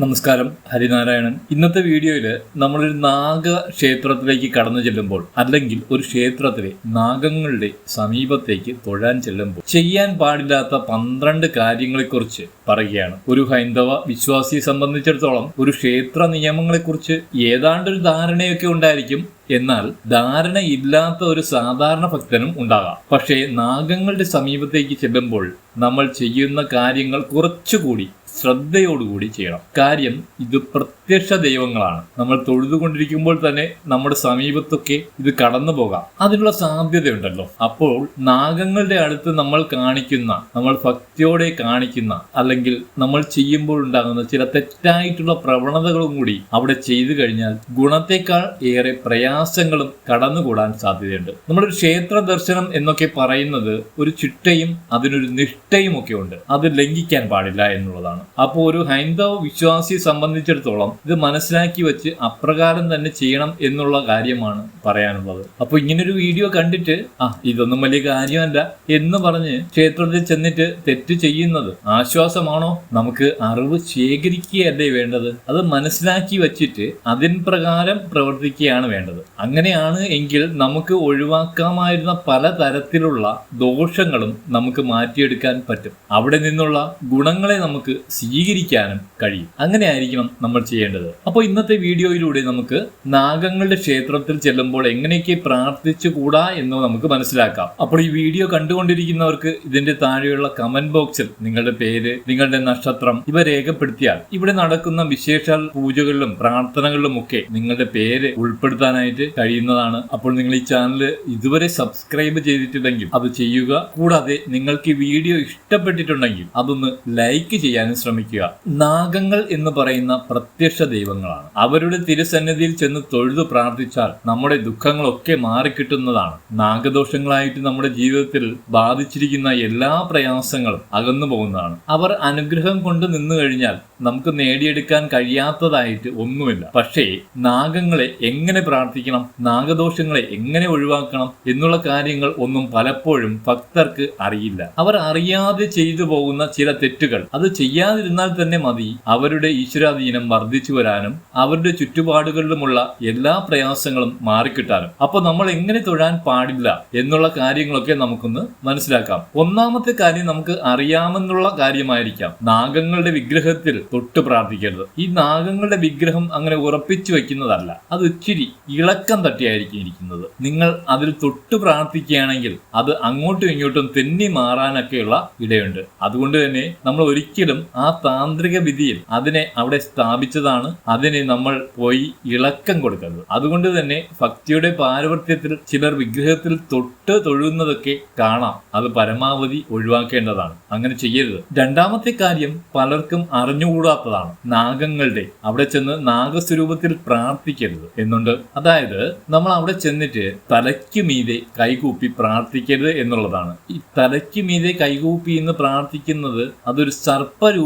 നമസ്കാരം ഹരിനാരായണൻ. ഇന്നത്തെ വീഡിയോയിൽ നമ്മളൊരു നാഗ ക്ഷേത്രത്തിലേക്ക് കടന്നു ചെല്ലുമ്പോൾ അല്ലെങ്കിൽ ഒരു ക്ഷേത്രത്തിലെ നാഗങ്ങളുടെ സമീപത്തേക്ക് തൊഴാൻ ചെല്ലുമ്പോൾ ചെയ്യാൻ പാടില്ലാത്ത പന്ത്രണ്ട് കാര്യങ്ങളെക്കുറിച്ച് പറയുകയാണ്. ഒരു ഹൈന്ദവ വിശ്വാസിയെ സംബന്ധിച്ചിടത്തോളം ഒരു ക്ഷേത്ര നിയമങ്ങളെക്കുറിച്ച് ഏതാണ്ടൊരു ധാരണയൊക്കെ ഉണ്ടായിരിക്കും. എന്നാൽ ധാരണയില്ലാത്ത ഒരു സാധാരണ ഭക്തനും ഉണ്ടാകാം. പക്ഷേ നാഗങ്ങളുടെ സമീപത്തേക്ക് ചെല്ലുമ്പോൾ നമ്മൾ ചെയ്യുന്ന കാര്യങ്ങൾ കുറച്ചുകൂടി ശ്രദ്ധയോടുകൂടി ചെയ്യണം. കാര്യം ഇത് പ്രത്യക്ഷ ദൈവങ്ങളാണ്. നമ്മൾ തൊഴുതുകൊണ്ടിരിക്കുമ്പോൾ തന്നെ നമ്മുടെ സമീപത്തൊക്കെ ഇത് കടന്നു പോകാം. അതിനുള്ള സാധ്യതയുണ്ടല്ലോ. അപ്പോൾ നാഗങ്ങളുടെ അടുത്ത് നമ്മൾ കാണിക്കുന്ന നമ്മൾ ഭക്തിയോടെ കാണിക്കുന്ന അല്ലെങ്കിൽ നമ്മൾ ചെയ്യുമ്പോൾ ഉണ്ടാകുന്ന ചില തെറ്റായിട്ടുള്ള പ്രവണതകളും കൂടി അവിടെ ചെയ്തു കഴിഞ്ഞാൽ ഗുണത്തെക്കാൾ ഏറെ പ്രയാസങ്ങളും കടന്നുകൂടാൻ സാധ്യതയുണ്ട്. നമ്മുടെ ക്ഷേത്ര ദർശനം എന്നൊക്കെ പറയുന്നത് ഒരു ചിട്ടയും അതിനൊരു നിഷ്ഠയും ഒക്കെ ഉണ്ട്. അത് ലംഘിക്കാൻ പാടില്ല എന്നുള്ളതാണ്. അപ്പോൾ ഒരു ഹൈന്ദവ വിശ്വാസിയെ സംബന്ധിച്ചിടത്തോളം ഇത് മനസ്സിലാക്കി വെച്ച് അപ്രകാരം തന്നെ ചെയ്യണം എന്നുള്ള കാര്യമാണ് പറയാനുള്ളത്. അപ്പോൾ ഇങ്ങനൊരു വീഡിയോ കണ്ടിട്ട് ആ ഇതൊന്നും വലിയ കാര്യമല്ല എന്ന് പറഞ്ഞ് ക്ഷേത്രത്തിൽ ചെന്നിട്ട് തെറ്റ് ചെയ്യുന്നത് ആശ്വാസമാണോ? നമുക്ക് അറിവ് ശേഖരിക്കുകയല്ലേ വേണ്ടത്? അത് മനസ്സിലാക്കി വച്ചിട്ട് അതിൻ പ്രകാരം പ്രവർത്തിക്കുകയാണ് വേണ്ടത്. അങ്ങനെയാണ് എങ്കിൽ നമുക്ക് ഒഴിവാക്കാമായിരുന്ന പല തരത്തിലുള്ള ദോഷങ്ങളും നമുക്ക് മാറ്റിയെടുക്കാൻ പറ്റും. അവിടെ നിന്നുള്ള ഗുണങ്ങളെ നമുക്ക് സ്വീകരിക്കാനും കഴിയും. അങ്ങനെ ആയിരിക്കണം നമ്മൾ ചെയ്യേണ്ടത്. അപ്പോൾ ഇന്നത്തെ വീഡിയോയിലൂടെ നമുക്ക് നാഗങ്ങളുടെ ക്ഷേത്രത്തിൽ ചെല്ലുമ്പോൾ എങ്ങനെയൊക്കെ പ്രാർത്ഥിച്ചു കൂടാ എന്ന് നമുക്ക് മനസ്സിലാക്കാം. അപ്പോൾ ഈ വീഡിയോ കണ്ടുകൊണ്ടിരിക്കുന്നവർക്ക് ഇതിന്റെ താഴെയുള്ള കമന്റ് ബോക്സിൽ നിങ്ങളുടെ പേര് നിങ്ങളുടെ നക്ഷത്രം ഇവ രേഖപ്പെടുത്തിയാൽ ഇവിടെ നടക്കുന്ന വിശേഷാൽ പൂജകളിലും പ്രാർത്ഥനകളിലും ഒക്കെ നിങ്ങളുടെ പേര് ഉൾപ്പെടുത്താനായിട്ട് കഴിയുന്നതാണ്. അപ്പോൾ നിങ്ങൾ ഈ ചാനൽ ഇതുവരെ സബ്സ്ക്രൈബ് ചെയ്തിട്ടില്ലെങ്കിൽ അത് ചെയ്യുക. കൂടാതെ നിങ്ങൾക്ക് ഈ വീഡിയോ ഇഷ്ടപ്പെട്ടിട്ടുണ്ടെങ്കിൽ അതൊന്ന് ലൈക്ക് ചെയ്യാനും ശ്രമിക്കുക. നാഗങ്ങൾ എന്ന് പറയുന്ന പ്രത്യക്ഷ ദൈവങ്ങളാണ്. അവരുടെ തിരുസന്നിധിയിൽ ചെന്ന് തൊഴുതു പ്രാർത്ഥിച്ചാൽ നമ്മുടെ ദുഃഖങ്ങളൊക്കെ മാറിക്കിട്ടുന്നതാണ്. നാഗദോഷങ്ങളായിട്ട് നമ്മുടെ ജീവിതത്തിൽ ബാധിച്ചിരിക്കുന്ന എല്ലാ പ്രയാസങ്ങളും അകന്നു പോകുന്നതാണ്. അവർ അനുഗ്രഹം കൊണ്ട് നിന്നു കഴിഞ്ഞാൽ നമുക്ക് നേടിയെടുക്കാൻ കഴിയാത്തതായിട്ട് ഒന്നുമില്ല. പക്ഷേ നാഗങ്ങളെ എങ്ങനെ പ്രാർത്ഥിക്കണം നാഗദോഷങ്ങളെ എങ്ങനെ ഒഴിവാക്കണം എന്നുള്ള കാര്യങ്ങൾ ഒന്നും പലപ്പോഴും ഭക്തർക്ക് അറിയില്ല. അവർ അറിയാതെ ചെയ്തു പോകുന്ന ചില തെറ്റുകൾ അത് ചെയ്യാതിരുന്നാൽ തന്നെ മതി. അവരുടെ ഈശ്വരാധീനം വർദ്ധിച്ചു വരാനും അവരുടെ ചുറ്റുപാടുകളിലുമുള്ള എല്ലാ പ്രയാസങ്ങളും മാറിക്കിട്ടാനും. അപ്പോൾ നമ്മൾ എങ്ങനെ തൊഴാൻ പാടില്ല എന്നുള്ള കാര്യങ്ങളൊക്കെ നമുക്കൊന്ന് മനസ്സിലാക്കാം. ഒന്നാമത്തെ കാര്യം നമുക്ക് അറിയാമെന്നുള്ള കാര്യമായിരിക്കാം. നാഗങ്ങളുടെ വിഗ്രഹത്തിൽ തൊട്ട് പ്രാർത്ഥിക്കരുത്. ഈ നാഗങ്ങളുടെ വിഗ്രഹം അങ്ങനെ ഉറപ്പിച്ചു വെക്കുന്നതല്ല അത് ഇച്ചിരി ഇളക്കം തട്ടിയായിരിക്കും ഇരിക്കുന്നത്. നിങ്ങൾ അതിൽ തൊട്ട് പ്രാർത്ഥിക്കുകയാണെങ്കിൽ അത് അങ്ങോട്ടും ഇങ്ങോട്ടും തെന്നി മാറാനൊക്കെയുള്ള ഇടയുണ്ട്. അതുകൊണ്ട് തന്നെ നമ്മൾ ഒരിക്കലും ആ താന്ത്രിക വിധിയിൽ അതിനെ അവിടെ സ്ഥാപിച്ചതാണ് അതിനെ നമ്മൾ പോയി ഇളക്കം കൊടുക്കുന്നത്. അതുകൊണ്ട് തന്നെ ഭക്തിയുടെ പാരവർത്യത്തിൽ ചിലർ വിഗ്രഹത്തിൽ തൊട്ട് തൊഴുന്നതൊക്കെ കാണാം. അത് പരമാവധി ഒഴിവാക്കേണ്ടതാണ്. അങ്ങനെ ചെയ്യരുത്. രണ്ടാമത്തെ കാര്യം പലർക്കും അറിഞ്ഞുകൂടാത്തതാണ്. നാഗങ്ങളുടെ അവിടെ ചെന്ന് നാഗസ്വരൂപത്തിൽ പ്രാർത്ഥിക്കരുത് എന്നുണ്ട്. അതായത് നമ്മൾ അവിടെ ചെന്നിട്ട് തലയ്ക്ക് മീതെ കൈകൂപ്പി പ്രാർത്ഥിക്കരുത് എന്നുള്ളതാണ്. ഈ തലയ്ക്ക് മീതെ കൈകൂപ്പി എന്ന് പ്രാർത്ഥിക്കുന്നത് അതൊരു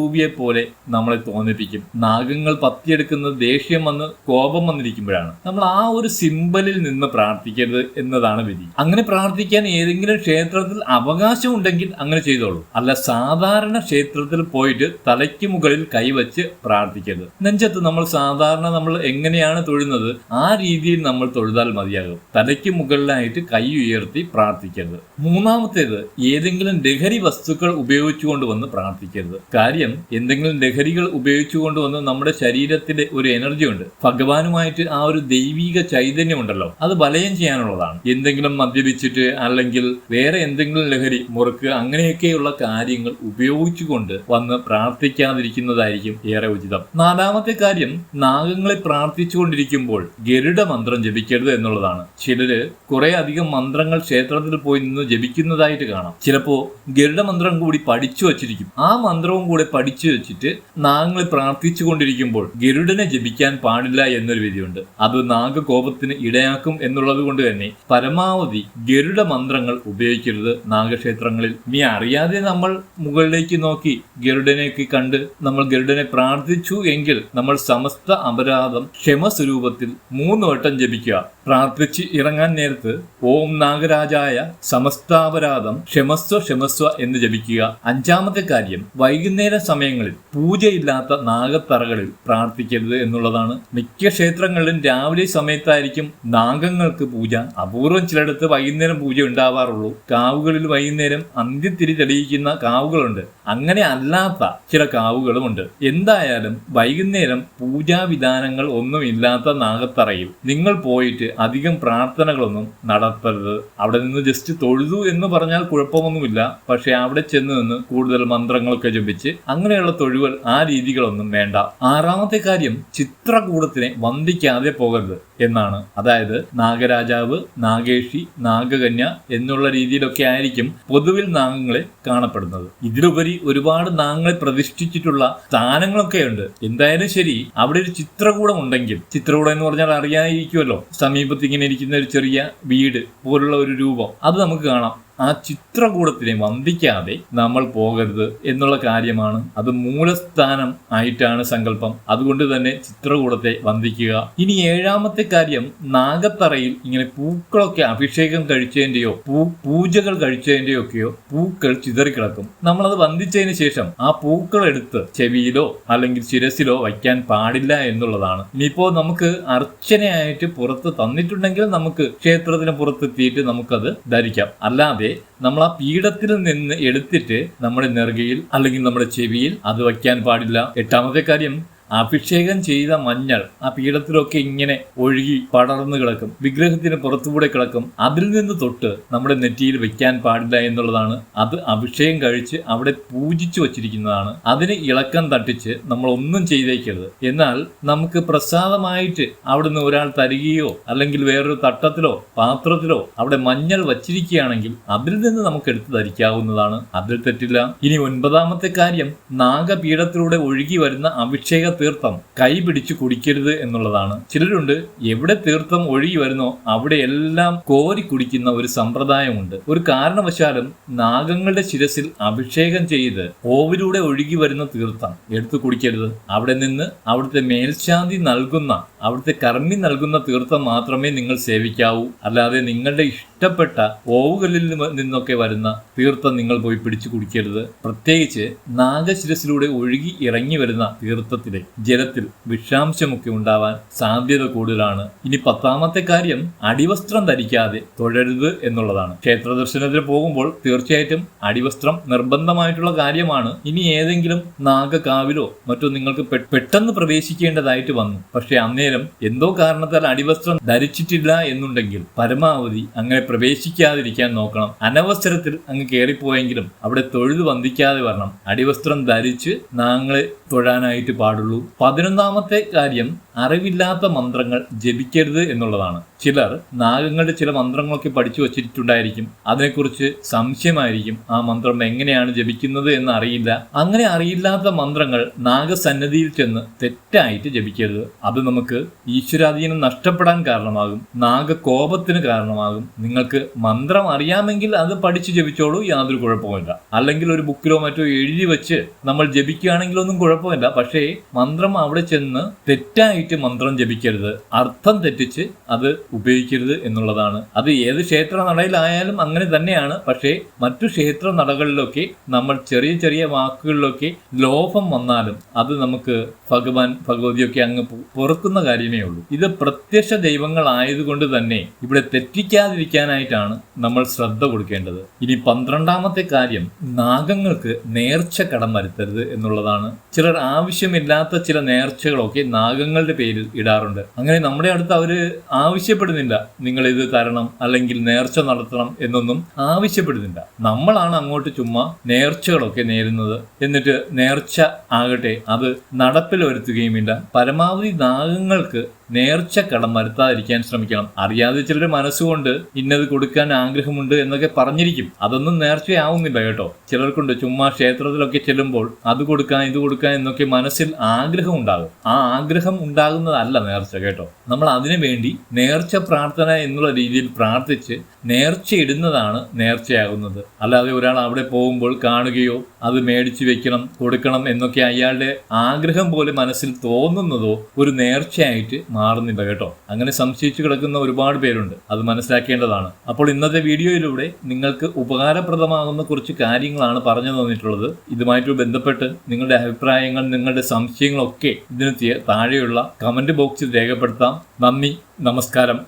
സർപ്പരൂപിയെ പോലെ നമ്മളെ തോന്നിപ്പിക്കും. നാഗങ്ങൾ പത്തിയെടുക്കുന്ന ദേഷ്യം വന്ന് കോപം വന്നിരിക്കുമ്പോഴാണ്. നമ്മൾ ആ ഒരു സിമ്പലിൽ നിന്ന് പ്രാർത്ഥിക്കരുത് എന്നതാണ് വിധി. അങ്ങനെ പ്രാർത്ഥിക്കാൻ ഏതെങ്കിലും ക്ഷേത്രത്തിൽ അവകാശം ഉണ്ടെങ്കിൽ അങ്ങനെ ചെയ്തോളൂ. അല്ല സാധാരണ ക്ഷേത്രത്തിൽ പോയിട്ട് തലയ്ക്ക് മുകളിൽ കൈവച്ച് പ്രാർത്ഥിക്കരുത്. നെഞ്ചത്ത് നമ്മൾ സാധാരണ നമ്മൾ എങ്ങനെയാണ് തൊഴുന്നത് ആ രീതിയിൽ നമ്മൾ തൊഴുതാൽ മതിയാകും. തലയ്ക്ക് മുകളിലായിട്ട് കൈ ഉയർത്തി പ്രാർത്ഥിക്കരുത്. മൂന്നാമത്തേത് ഏതെങ്കിലും ലഹരി വസ്തുക്കൾ ഉപയോഗിച്ചുകൊണ്ട് വന്ന് പ്രാർത്ഥിക്കരുത്. കാര്യം എന്തെങ്കിലും ലഹരികൾ ഉപയോഗിച്ചുകൊണ്ട് വന്ന് നമ്മുടെ ശരീരത്തിലെ ഒരു എനർജി ഉണ്ട്. ഭഗവാനുമായിട്ട് ആ ഒരു ദൈവിക ചൈതന്യം ഉണ്ടല്ലോ. അത് വലയം ചെയ്യാനുള്ളതാണ്. എന്തെങ്കിലും മദ്യപിച്ചിട്ട് അല്ലെങ്കിൽ വേറെ എന്തെങ്കിലും ലഹരി മുറുക്ക് അങ്ങനെയൊക്കെയുള്ള കാര്യങ്ങൾ ഉപയോഗിച്ചുകൊണ്ട് വന്ന് പ്രാർത്ഥിക്കാതിരിക്കുന്നതായിരിക്കും ഏറെ ഉചിതം. നാലാമത്തെ കാര്യം നാഗങ്ങളെ പ്രാർത്ഥിച്ചുകൊണ്ടിരിക്കുമ്പോൾ ഗരുഡ മന്ത്രം ജപിക്കരുത് എന്നുള്ളതാണ്. ചിലര് കുറെ അധികം മന്ത്രങ്ങൾ ക്ഷേത്രത്തിൽ പോയി നിന്ന് ജപിക്കുന്നതായിട്ട് കാണാം. ചിലപ്പോ ഗരുഡ മന്ത്രം കൂടി പഠിച്ചു വച്ചിരിക്കും. ആ മന്ത്രവും കൂടെ പഠിച്ചു വെച്ചിട്ട് നാഗങ്ങൾ പ്രാർത്ഥിച്ചു കൊണ്ടിരിക്കുമ്പോൾ ഗരുഡനെ ജപിക്കാൻ പാടില്ല എന്നൊരു വിധിയുണ്ട്. അത് നാഗകോപത്തിന് ഇടയാക്കും എന്നുള്ളത് കൊണ്ട് തന്നെ പരമാവധി ഗരുഡ മന്ത്രങ്ങൾ ഉപയോഗിക്കരുത് നാഗക്ഷേത്രങ്ങളിൽ. ഇനി അറിയാതെ നമ്മൾ മുകളിലേക്ക് നോക്കി ഗരുഡനെയൊക്കെ കണ്ട് നമ്മൾ ഗരുഡനെ പ്രാർത്ഥിച്ചു എങ്കിൽ നമ്മൾ സമസ്ത അപരാധം ക്ഷമസ്വരൂപത്തിൽ മൂന്ന് വട്ടം ജപിക്കുക. പ്രാർത്ഥിച്ച് ഇറങ്ങാൻ നേരത്ത് ഓം നാഗരാജായ സമസ്താപരാധം ക്ഷമസ്വ ക്ഷമസ്വ എന്ന് ജപിക്കുക. അഞ്ചാമത്തെ കാര്യം വൈകുന്നേരം സമയങ്ങളിൽ പൂജയില്ലാത്ത നാഗത്തറകളിൽ പ്രാർത്ഥിക്കരുത് എന്നുള്ളതാണ്. മിക്ക ക്ഷേത്രങ്ങളിലും രാവിലെ സമയത്തായിരിക്കും നാഗങ്ങൾക്ക് പൂജ. അപൂർവം ചിലയിടത്ത് വൈകുന്നേരം പൂജ ഉണ്ടാവാറുള്ളൂ. കാവുകളിൽ വൈകുന്നേരം അന്ത്യത്തിരി തെളിയിക്കുന്ന കാവുകളുണ്ട്. അങ്ങനെ അല്ലാത്ത ചില കാവുകളുമുണ്ട്. എന്തായാലും വൈകുന്നേരം പൂജാവിധാനങ്ങൾ ഒന്നുമില്ലാത്ത നാഗത്തറയിൽ നിങ്ങൾ പോയിട്ട് അധികം പ്രാർത്ഥനകളൊന്നും നടത്തരുത്. അവിടെ നിന്ന് ജസ്റ്റ് തൊഴുതു എന്ന് പറഞ്ഞാൽ കുഴപ്പമൊന്നുമില്ല. പക്ഷെ അവിടെ ചെന്ന് നിന്ന് കൂടുതൽ മന്ത്രങ്ങളൊക്കെ ജപിച്ച് അങ്ങനെയുള്ള തൊഴുകൾ ആ രീതികളൊന്നും വേണ്ട. ആറാമത്തെ കാര്യം ചിത്രകൂടത്തിനെ വന്ദിക്കാതെ പോകരുത് എന്നാണ്. അതായത് നാഗരാജാവ് നാഗേഷി നാഗകന്യ എന്നുള്ള രീതിയിലൊക്കെ ആയിരിക്കും പൊതുവിൽ നാഗങ്ങളെ കാണപ്പെടുന്നത്. ഇതിലുപരി ഒരുപാട് നാഗങ്ങളെ പ്രതിഷ്ഠിച്ചിട്ടുള്ള സ്ഥാനങ്ങളൊക്കെ ഉണ്ട്. എന്തായാലും ശരി അവിടെ ഒരു ചിത്രകൂടം ഉണ്ടെങ്കിൽ ചിത്രകൂടം എന്ന് പറഞ്ഞാൽ അറിയാതിരിക്കുമല്ലോ. സമീപത്ത് ഇങ്ങനെ ഇരിക്കുന്ന ഒരു ചെറിയ വീട് പോലുള്ള ഒരു രൂപം. അത് നമുക്ക് കാണാം. ആ ചിത്രകൂടത്തിനെ വന്ദിക്കാതെ നമ്മൾ പോകരുത് എന്നുള്ള കാര്യമാണ് അത് മൂലസ്ഥാനം ആയിട്ടാണ് സങ്കല്പം. അതുകൊണ്ട് തന്നെ ചിത്രകൂടത്തെ വന്ദിക്കുക. ഇനി ഏഴാമത്തെ കാര്യം നാഗത്തറയിൽ ഇങ്ങനെ പൂക്കളൊക്കെ അഭിഷേകം കഴിച്ചതിന്റെയോ പൂ പൂജകൾ കഴിച്ചതിന്റെയോ ഒക്കെയോ പൂക്കൾ ചിതറിക്കിടക്കും. നമ്മളത് വന്ദിച്ചതിന് ശേഷം ആ പൂക്കൾ എടുത്ത് ചെവിയിലോ അല്ലെങ്കിൽ ശിരസിലോ വയ്ക്കാൻ പാടില്ല എന്നുള്ളതാണ്. ഇനിയിപ്പോ നമുക്ക് അർച്ചനയായിട്ട് പുറത്ത് തന്നിട്ടുണ്ടെങ്കിൽ നമുക്ക് ക്ഷേത്രത്തിന് പുറത്തെത്തിയിട്ട് നമുക്കത് ധരിക്കാം. അല്ലാതെ നമ്മൾ ആ പീഠത്തിൽ നിന്ന് എടുത്തിട്ട് നമ്മുടെ നെറുകയിൽ അല്ലെങ്കിൽ നമ്മുടെ ചെവിയിൽ അത് വയ്ക്കാൻ പാടില്ല. എട്ടാമത്തെ കാര്യം അഭിഷേകം ചെയ്ത മഞ്ഞൾ ആ പീഠത്തിലൊക്കെ ഇങ്ങനെ ഒഴുകി പടർന്നു കിടക്കും. വിഗ്രഹത്തിന് പുറത്തുകൂടെ കിടക്കും. അതിൽ നിന്ന് തൊട്ട് നമ്മുടെ നെറ്റിയിൽ വെക്കാൻ പാടില്ല എന്നുള്ളതാണ്. അത് അഭിഷേകം കഴിച്ച് അവിടെ പൂജിച്ചു വച്ചിരിക്കുന്നതാണ്. അതിന് ഇളക്കം തട്ടിച്ച് നമ്മൾ ഒന്നും ചെയ്തേക്കരുത്. എന്നാൽ നമുക്ക് പ്രസാദമായിട്ട് അവിടുന്ന് ഒരാൾ തരികയോ അല്ലെങ്കിൽ വേറൊരു തട്ടത്തിലോ പാത്രത്തിലോ അവിടെ മഞ്ഞൾ വച്ചിരിക്കുകയാണെങ്കിൽ അതിൽ നിന്ന് നമുക്ക് എടുത്ത് ധരിക്കാവുന്നതാണ്. അതിൽ തെറ്റില്ല. ഇനി ഒൻപതാമത്തെ കാര്യം നാഗപീഠത്തിലൂടെ ഒഴുകി വരുന്ന അഭിഷേക തീർത്ഥം കൈ പിടിച്ചു കുടിക്കരുത് എന്നുള്ളതാണ്. ചിലരുണ്ട് എവിടെ തീർത്ഥം ഒഴുകി വരുന്നോ അവിടെ എല്ലാം കോരി കുടിക്കുന്ന ഒരു സമ്പ്രദായമുണ്ട്. ഒരു കാരണവശാലും നാഗങ്ങളുടെ ശിരസിൽ അഭിഷേകം ചെയ്ത് ഓവിലൂടെ ഒഴുകി വരുന്ന തീർത്ഥം എടുത്തു കുടിക്കരുത്. അവിടെ നിന്ന് അവിടുത്തെ മേൽശാന്തി നൽകുന്ന അവിടുത്തെ കർമ്മി നൽകുന്ന തീർത്ഥം മാത്രമേ നിങ്ങൾ സേവിക്കാവൂ. അല്ലാതെ നിങ്ങളുടെ ഇഷ്ടപ്പെട്ട ഓവുകളിൽ നിന്നൊക്കെ വരുന്ന തീർത്ഥം നിങ്ങൾ പോയി പിടിച്ചു കുടിക്കരുത്. പ്രത്യേകിച്ച് നാഗശിരസിലൂടെ ഒഴുകി ഇറങ്ങി വരുന്ന തീർത്ഥത്തിലെ ജലത്തിൽ വിഷാംശമൊക്കെ ഉണ്ടാവാൻ സാധ്യത കൂടുതലാണ്. ഇനി പത്താമത്തെ കാര്യം അടിവസ്ത്രം ധരിക്കാതെ തൊഴരുത് എന്നുള്ളതാണ്. ക്ഷേത്ര ദർശനത്തിന് പോകുമ്പോൾ തീർച്ചയായിട്ടും അടിവസ്ത്രം നിർബന്ധമായിട്ടുള്ള കാര്യമാണ്. ഇനി ഏതെങ്കിലും നാഗകാവിലോ മറ്റോ നിങ്ങൾക്ക് പെട്ടെന്ന് പ്രവേശിക്കേണ്ടതായിട്ട് വന്നു. പക്ഷെ അന്നേരം എന്തോ കാരണത്താൽ അടിവസ്ത്രം ധരിച്ചിട്ടില്ല എന്നുണ്ടെങ്കിൽ പരമാവധി അങ്ങനെ പ്രവേശിക്കാതിരിക്കാൻ നോക്കണം. അനവസരത്തിൽ അങ്ങ് കയറിപ്പോയെങ്കിലും അവിടെ തൊഴുത് വന്ദിക്കാതെ വരണം. അടിവസ്ത്രം ധരിച്ച് നാങ്ങളെ തൊഴാനായിട്ട് പാടുള്ളൂ. പതിനൊന്നാമത്തെ കാര്യം അറിവില്ലാത്ത മന്ത്രങ്ങൾ ജപിക്കരുത് എന്നുള്ളതാണ്. ചിലർ നാഗങ്ങളുടെ ചില മന്ത്രങ്ങളൊക്കെ പഠിച്ചു വച്ചിട്ടുണ്ടായിരിക്കും. അതിനെക്കുറിച്ച് സംശയമായിരിക്കും. ആ മന്ത്രം എങ്ങനെയാണ് ജപിക്കുന്നത് എന്ന് അറിയില്ല. അങ്ങനെ അറിയില്ലാത്ത മന്ത്രങ്ങൾ നാഗസന്നദ്ധിയിൽ ചെന്ന് തെറ്റായിട്ട് ജപിക്കരുത്. അത് നമുക്ക് ഈശ്വരാധീനം നഷ്ടപ്പെടാൻ കാരണമാകും നാഗകോപത്തിന് കാരണമാകും. നിങ്ങൾക്ക് മന്ത്രം അറിയാമെങ്കിൽ അത് പഠിച്ച് ജപിച്ചോളൂ യാതൊരു കുഴപ്പമില്ല അല്ലെങ്കിൽ ഒരു ബുക്കിലോ മറ്റോ എഴുതി വെച്ച് നമ്മൾ ജപിക്കുകയാണെങ്കിലൊന്നും കുഴപ്പമില്ല. പക്ഷേ മന്ത്രം അവിടെ ചെന്ന് തെറ്റായിട്ട് മന്ത്രം ജപിക്കരുത്. അർത്ഥം തെറ്റിച്ച് അത് ഉപയോഗിക്കരുത് എന്നുള്ളതാണ്. അത് ഏത് ക്ഷേത്ര നടയിലായാലും അങ്ങനെ തന്നെയാണ്. പക്ഷേ മറ്റു ക്ഷേത്ര നടകളിലൊക്കെ നമ്മൾ ചെറിയ ചെറിയ വാക്കുകളിലൊക്കെ ലോഭം വന്നാലും അത് നമുക്ക് ഭഗവാൻ ഭഗവതിയൊക്കെ അങ്ങ് പൊറുക്കുന്ന കാര്യമേ ഉള്ളൂ. ഇത് പ്രത്യക്ഷ ദൈവങ്ങളായതുകൊണ്ട് തന്നെ ഇവിടെ തെറ്റിക്കാതിരിക്കാനായിട്ടാണ് നമ്മൾ ശ്രദ്ധ കൊടുക്കേണ്ടത്. ഇനി പന്ത്രണ്ടാമത്തെ കാര്യം നാഗങ്ങൾക്ക് നേർച്ച കടം വരുത്തരുത് എന്നുള്ളതാണ്. ചിലർ ആവശ്യമില്ലാത്ത ചില നേർച്ചകളൊക്കെ നാഗങ്ങളുടെ പേരിൽ ഇടാറുണ്ട്. അങ്ങനെ നമ്മുടെ അടുത്ത് അവർ ആവശ്യപ്പെടുന്നില്ല നിങ്ങൾ ഇത് തരണം അല്ലെങ്കിൽ നേർച്ച നടത്തണം എന്നൊന്നും ആവശ്യപ്പെടുന്നില്ല. നമ്മളാണ് അങ്ങോട്ട് ചുമ്മാ നേർച്ചകളൊക്കെ നേരുന്നത്. എന്നിട്ട് നേർച്ച ആകട്ടെ അത് നടപ്പിൽ വരുത്തുകയുമില്ല പരമാവധി നാഗങ്ങൾക്ക് നേർച്ച കടം വരുത്താതിരിക്കാൻ ശ്രമിക്കണം. അറിയാതെ ചിലർ മനസ്സുകൊണ്ട് ഇന്നത് കൊടുക്കാൻ ആഗ്രഹമുണ്ട് എന്നൊക്കെ പറഞ്ഞിരിക്കും. അതൊന്നും നേർച്ചയാവുന്നില്ല കേട്ടോ. ചിലർക്കുണ്ട് ചുമ്മാ ക്ഷേത്രത്തിലൊക്കെ ചെല്ലുമ്പോൾ അത് കൊടുക്കാൻ ഇത് കൊടുക്കാൻ എന്നൊക്കെ മനസ്സിൽ ആഗ്രഹം ഉണ്ടാകും. ആ ആഗ്രഹം ഉണ്ടാകുന്നതല്ല നേർച്ച കേട്ടോ. നമ്മൾ അതിനു വേണ്ടി നേർച്ച പ്രാർത്ഥന എന്നുള്ള രീതിയിൽ പ്രാർത്ഥിച്ച് നേർച്ചയിടുന്നതാണ് നേർച്ചയാകുന്നത്. അല്ലാതെ ഒരാൾ അവിടെ പോകുമ്പോൾ കാണുകയോ അത് മേടിച്ചു വെക്കണം കൊടുക്കണം എന്നൊക്കെ അയാളുടെ ആഗ്രഹം പോലെ മനസ്സിൽ തോന്നുന്നതോ ഒരു നേർച്ചയായിട്ട് മാറുന്നില്ല കേട്ടോ. അങ്ങനെ സംശയിച്ചു കിടക്കുന്ന ഒരുപാട് പേരുണ്ട്. അത് മനസ്സിലാക്കേണ്ടതാണ്. അപ്പോൾ ഇന്നത്തെ വീഡിയോയിലൂടെ നിങ്ങൾക്ക് ഉപകാരപ്രദമാകുന്ന കുറച്ച് കാര്യങ്ങളാണ് പറഞ്ഞു തന്നിട്ടുള്ളത്. ഇതുമായിട്ട് ബന്ധപ്പെട്ട് നിങ്ങളുടെ അഭിപ്രായങ്ങൾ നിങ്ങളുടെ സംശയങ്ങളൊക്കെ ഇതിന് താഴെയുള്ള കമന്റ് ബോക്സിൽ രേഖപ്പെടുത്താം. നന്ദി നമസ്കാരം.